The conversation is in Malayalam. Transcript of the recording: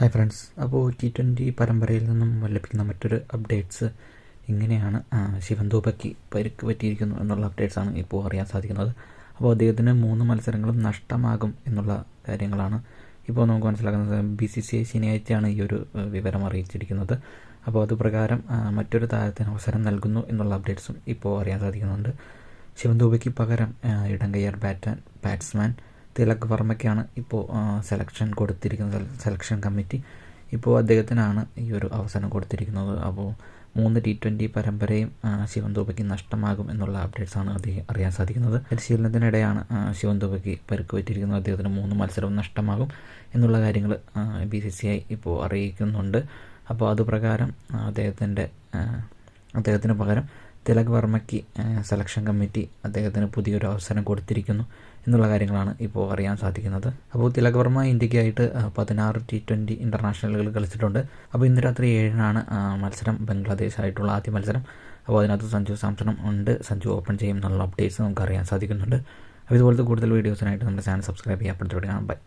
ഹായ് ഫ്രണ്ട്സ് അപ്പോൾ ടി ട്വന്റി പരമ്പരയിൽ നിന്നും ലഭിക്കുന്ന മറ്റൊരു അപ്ഡേറ്റ്സ് ഇങ്ങനെയാണ് ശിവൻ പരിക്ക് പറ്റിയിരിക്കുന്നു എന്നുള്ള അപ്ഡേറ്റ്സ് ആണ് ഇപ്പോൾ അറിയാൻ സാധിക്കുന്നത്. അപ്പോൾ അദ്ദേഹത്തിന് മൂന്ന് മത്സരങ്ങളും നഷ്ടമാകും എന്നുള്ള കാര്യങ്ങളാണ് ഇപ്പോൾ നമുക്ക് മനസ്സിലാക്കുന്നത്. ബി സി സി ഐ ശനിയാഴ്ചയാണ് ഈ ഒരു വിവരം അറിയിച്ചിരിക്കുന്നത്. അപ്പോൾ അത് പ്രകാരം മറ്റൊരു താരത്തിന് അവസരം നൽകുന്നു എന്നുള്ള അപ്ഡേറ്റ്സും ഇപ്പോൾ അറിയാൻ സാധിക്കുന്നുണ്ട്. ശിവൻ ദൂബയ്ക്ക് പകരം ഇടം ഇടംകയ്യർ ബാറ്റാൻ ബാറ്റ്സ്മാൻ തിലക് വർമ്മയ്ക്കാണ് ഇപ്പോൾ സെലക്ഷൻ കൊടുത്തിരിക്കുന്നത് സെലക്ഷൻ കമ്മിറ്റി ഇപ്പോൾ അദ്ദേഹത്തിനാണ് ഈ ഒരു അവസരം കൊടുത്തിരിക്കുന്നത്. അപ്പോൾ മൂന്ന് ടി ട്വന്റി പരമ്പരയും ശിവൻ നഷ്ടമാകും എന്നുള്ള അപ്ഡേറ്റ്സ് ആണ് അദ്ദേഹം അറിയാൻ സാധിക്കുന്നത്. പരിശീലനത്തിനിടെയാണ് ശിവൻ ദൂബയ്ക്ക് പരുക്ക് പറ്റിയിരിക്കുന്നത് അദ്ദേഹത്തിന് മൂന്ന് മത്സരവും നഷ്ടമാകും എന്നുള്ള കാര്യങ്ങൾ ബി സി സി ഐ ഇപ്പോൾ അറിയിക്കുന്നുണ്ട്. അപ്പോൾ അതുപ്രകാരം അദ്ദേഹത്തിന്റെ അദ്ദേഹത്തിന് പകരം തിലക് വർമ്മയ്ക്ക് സെലക്ഷൻ കമ്മിറ്റി അദ്ദേഹത്തിന് പുതിയൊരു അവസരം കൊടുത്തിരിക്കുന്നു എന്നുള്ള കാര്യങ്ങളാണ് ഇപ്പോൾ അറിയാൻ സാധിക്കുന്നത്. അപ്പോൾ തിലക് വർമ്മ ഇന്ത്യക്കായിട്ട് പതിനാറ് ടി ട്വന്റി ഇന്റർനാഷണലുകൾ കളിച്ചിട്ടുണ്ട്. അപ്പോൾ ഇന്ന് രാത്രി ഏഴിനാണ് മത്സരം. ബംഗ്ലാദേശായിട്ടുള്ള ആദ്യ മത്സരം. അപ്പോൾ അതിനകത്ത് സഞ്ജു സാംസണും ഉണ്ട്. സഞ്ജു ഓപ്പൺ ചെയ്യും എന്നുള്ള അപ്ഡേറ്റ്സ് നമുക്ക് അറിയാൻ സാധിക്കുന്നുണ്ട്. അപ്പോൾ ഇതുപോലത്തെ കൂടുതൽ വീഡിയോസിനായിട്ട് നമ്മുടെ ചാനൽ സബ്സ്ക്രൈബ് ചെയ്യാൻ ബൈ